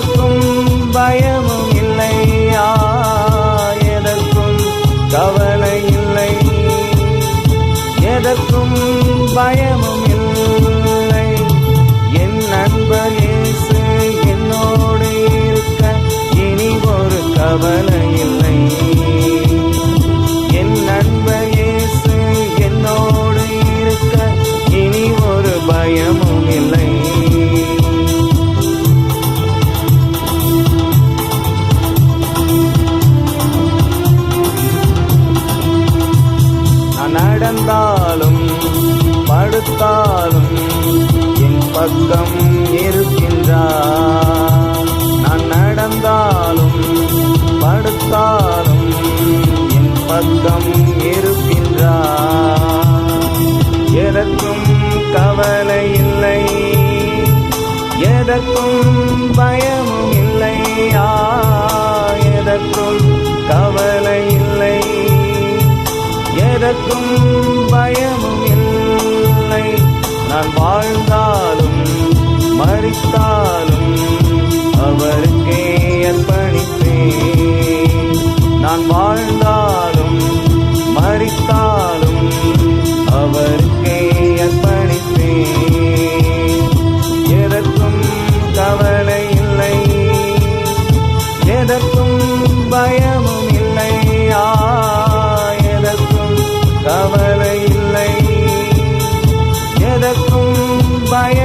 எதற்கும் பயமும் இல்லையா எதற்கும் கவலை இல்லை. எதற்கும் பயமும் இல்லை. என் நண்பர் இயேசு என்னோடு இருக்க. இனி ஒரு கவலை இல்லை. கிடந்தாலும் படுத்தாலும் என் பக்கம் இருக்கின்றார். நான் நடந்தாலும் படுத்தாலும் என் பக்கம் இருக்கின்றார். எதற்கும் கவலை இல்லை எதற்கும் பயமும் இல்லையா எதற்கும் நான் வாழ்ந்தாலும் மறித்தாலும் அவருக்கே அர்ப்பணிப்பேன். நான் வாழ்ந்தாலும் மறித்தாலும் அவர் by